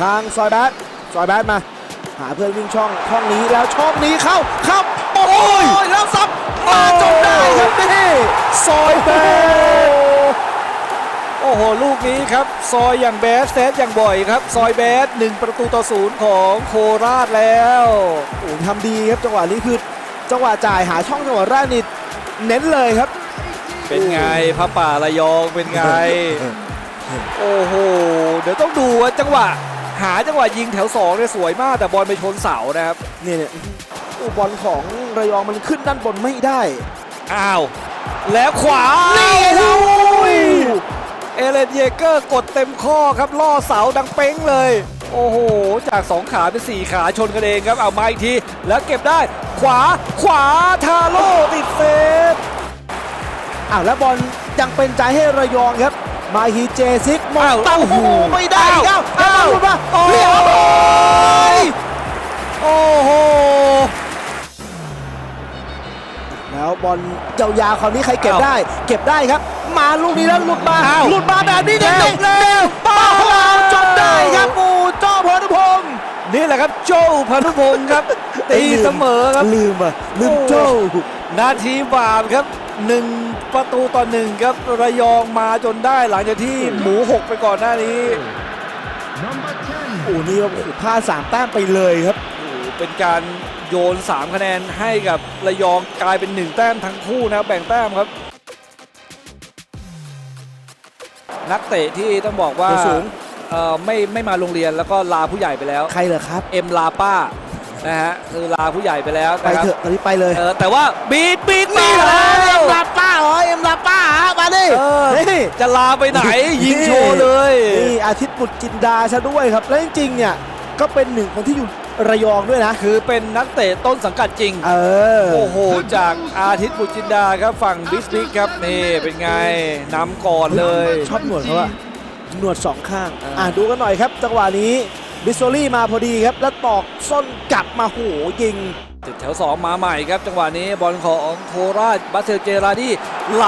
ทางซอยแบดซอยแบดมา หาเพื่อนวิ่งช่องช่องนี้แล้วช่องนี้เข้าเข้าโอ้ยแล้วซับมาจนได้ครับนี่ซอยแบดโอ้โห ลูกนี้ครับ ซอยอย่างแบดเซตอย่างบ่อยครับ ซอยแบดหนึ่งประตูต่อศูนย์ของโคราชแล้วโอ้ทำดีครับจังหวะนี้คือจังหวะจ่ายหาช่องจังหวะแรกนี่เน้นเลยครับ เป็นไงพระป่าระยองเป็นไง โอ้โห เดี๋ยวต้องดูว่าจังหวะ หาจังหวะยิงแถวสองเนี่ยสวยมากแต่บอลไปชนเสานะครับเนี่ยเนี่ยโอ้บอลของระยองมันขึ้นด้านบนไม่ได้ อ้าว แล้วขวานี่ไงเราโอ้ยเอเลนเยเกอร์กดเต็มข้อครับล่อเสาดังเป้งเลย โอ้โห จาก 2 ขาเป็น 4 ขาชนกันเองครับ เอามาอีกที แล้วเก็บได้ ขวาขวาทาโร่ติดเซฟอ้าวแล้วบอลยังเป็นใจให้ระยองครับ มาฮีเจซิกมองอ้าวเต้าหูโอ้โหไม่ได้ ยาวๆคราวนี้ใครเก็บอ้าวได้ เก็บได้ครับ มาลูกนี้แล้วหลุดมาอ้าวหลุดมาแบบนี้เด็แล้วกๆเร็วป้าเราจนได้ครับโอ้เจ้าพรนุพงศ์นี่แหละครับโจ้พานุพงศ์ครับ ตีเสมอครับลืมอะลืมโอ้โจ้นาทีบาปครับหนึ่งประตูต่อหนึ่งครับระยองมาจนได้หลังจากที่หมูหกไปก่อนหน้านี้โอ้นี่โอ้โหพลาดสามแต้มไปเลยครับโอ้โหเป็นการ โยน 3 คะแนนให้กับระยองกลายเป็น 1 แต้มทั้งคู่นะครับแบ่งแต้มครับ นักเตะที่ต้องบอกว่าตัวสูง เอ่อไม่ไม่มาโรงเรียนแล้วก็ลาผู้ใหญ่ไปแล้ว ใครเหรอครับ เอ็มลาป้านะฮะคือลาผู้ใหญ่ไปแล้วไปนะครับเถอะตอนนี้ไปเลยเออแต่ว่าบีดบีดมานี่เหรอแล้เอ็วมลาป้าเหรอเอ็มลาป้าฮะมาดิเออ นี่ จะลาไปไหนยิงโชว์เลย นี่อาทิตย์บุตรจินดาซะด้วยครับ แล้วจริงๆเนี่ยก็เป็นหนึ่งคนที่อยู่ ระยองด้วยนะ คือเป็นนักเตะต้นสังกัดจริง เออ โอ้โห จากอาทิตย์บุตรจินดาครับฝั่งบิสบิกครับ นี่เป็นไงนำก่อนเลยชอบหนวดเขาอะหนวดสองข้าง อ่าอะดูกันหน่อยครับ จังหวะนี้บิสโซลี่มาพอดีครับ แล้วตอกส้นกลับมาโหยิงติดแถว 2 มาใหม่ครับ จังหวะนี้บอลของโคราชบาเซลเจราดีไหล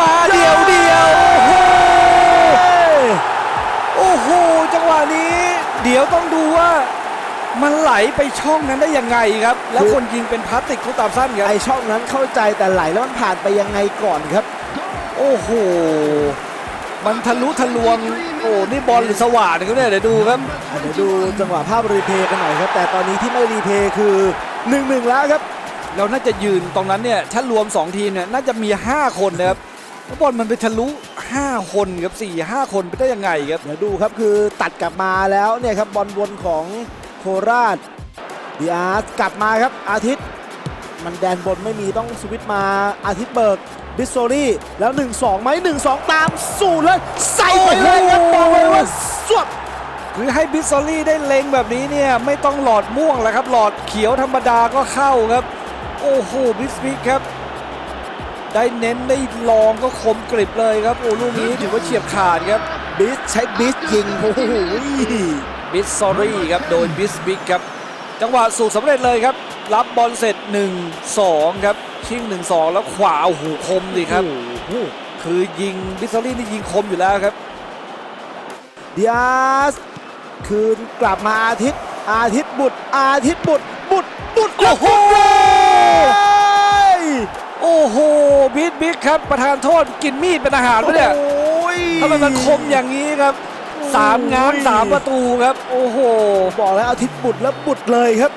มาเดียวเดียวโอ้โหโอ้โหจังหวะนี้ เดี๋ยวต้องดูว่า มันไหลไปช่องนั้นได้ยังไงครับ แล้วคนยิงเป็นพลาสติกทุกตามสั้นครับไอช่องนั้นเข้าใจแต่ไหลแล้วมันผ่านไปยังไงก่อนครับ โอ้โหมันทะลุทะลวงโอ้นี่บอลหรือสว่านครับเนี่ยเดี๋ยวดูครับอะเดี๋ยวดูจังหวะภาพรีเพย์กันหน่อยครับ แต่ตอนนี้ที่ไม่รีเพย์คือ1นหนึ่งแล้วครับ เราน่าจะยืนตรงนั้นเนี่ยถ้ารวม 2 ทีมเนี่ยน่าจะมี 5 คนนะครับแล้วบอลมันไปทะลุ 5 คนครับ4 5 คนไปได้ยังไงครับเดี๋ยวดูครับคือตัดกลับมาแล้วเนี่ยครับบอลวนของ โคราชดีอาร์สกลับมาครับอาทิตย์ มันแดนบนไม่มีต้องสวิตช์มาอาทิตย์เบิกบิสโซลี่แล้ว 1-2ไหม1-2 ตามสู่เลย ใส่ไปเลยครับบอกเลยว่าสวบคือให้บิสซอรี่ได้เล็งแบบนี้เนี่ยไม่ต้องหลอดม่วงแล้วครับ หลอดเขียวธรรมดาก็เข้าครับ โอ้โหบิสบิกครับ ได้เน้นได้ลองก็คมกริบเลยครับ โอ้ลูกนี้ถือว่าเฉียบขาดครับ บิสใช้บิสยิงโอ้โห บิสซอรี่ครับโดยบิสบิกครับ จังหวะสูกสำเร็จเลยครับ รับบอลเสร็จ 1-2 ครับ ชิง 1-2 แล้วขวาโอ้โหคมดีครับโอ้โหคือยิงบิสซอรี่นี่ยิงคมอยู่แล้วครับดีอาร์สคืนกลับมาอาทิตย์ อาทิตย์บุตร อาทิตย์บุตร บุตรบุตรโอ้โหเลยโอ้โหบิสบิกครับ ประธานโทษกินมีดเป็นอาหารปะเนี่ยโอ้ยทำไมมันคมอย่างนี้ครับ สามง้างสามประตูครับ โอ้โห บอกแล้วอาทิตย์บุตรแล้วบุตรเลยครับ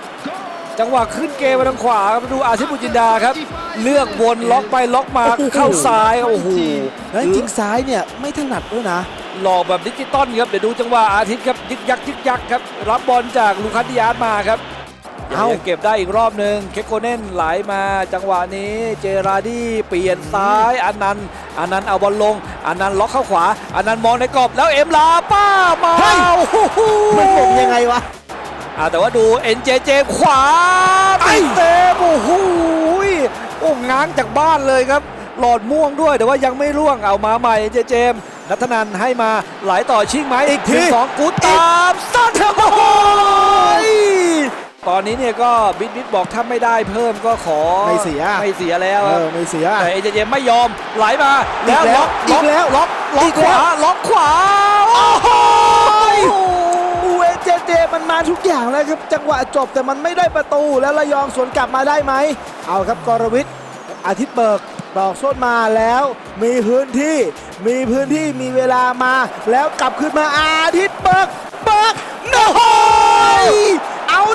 จังหวะขึ้นเกมมาทางขวาครับดูอาทิตย์บุญจินดาครับ เลือกวนล็อกไปล็อกมาโอ้โหเข้าซ้ายโอ้โหแล้วจริงๆซ้ายเนี่ยไม่ถนัดด้วยนะหลอกแบบดิจิตอลครับเดี๋ยวดูจังหวะอาทิตย์ครับยึกยักยึกยักครับ รับบอลจากลูคัสดิยาสมาครับ เอ้ายังเก็บได้อีกรอบหนึ่งเคโกเน่นไหลมาจังหวะนี้เจราดี้เปลี่ยนซ้ายอันนันต์อันนันต์เอาบอลลงอันนันต์ล็อกเข้าขวาอันนันต์มองในกรอบแล้วเอ็มลาป้ามาเฮ้ยโอ้โหมันมงยังไงวะอ่าแต่ว่าดู NJJ ขวาไอ้ติดเต็มโอ้โหยโอ้ง้างจากบ้านเลยครับ หลอดม่วงด้วยแต่ว่ายังไม่ร่วงเอามาใหม่ NJJ นัทนันให้มาไหลต่อชิงไหมอีกทีหนึ่งสองกูตามซัดโอ้โหย ตอนนี้เนี่ยก็บิ๊กบิ๊กบอกถ้าไม่ได้เพิ่มก็ขอไม่เสียไม่เสียแล้วเอครับอไม่เสียแต่ NJJ ไม่ยอมไหลมาแล้วอีกแล้วล็อกอีกแล้วล็อกล็อกอีกขแล้ววาล็อกขวาโอ้โหยอูเอเจทุกอย่างแล้วครับจังหวะจบแต่มันไม่ได้ประตูแล้วระยองสวนกลับมาได้ไหมเอาครับกรวิทย์อาทิตย์เบิกดอกโซดมาแล้วมีพื้นที่มีพื้นที่มีเวลามา แล้วกลับขึ้นมาอาทิตย์เบิกเบิกโน้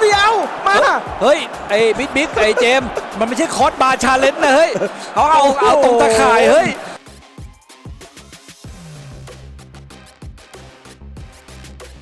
ยเอา มา เฮ้ย ไอ้บิ๊กบิ๊กไอ้เจม มันไม่ใช่คอร์สบาร์ชาเลนจ์นะเฮ้ยเขาเอาเอาตรงตะข่ายเฮ้ย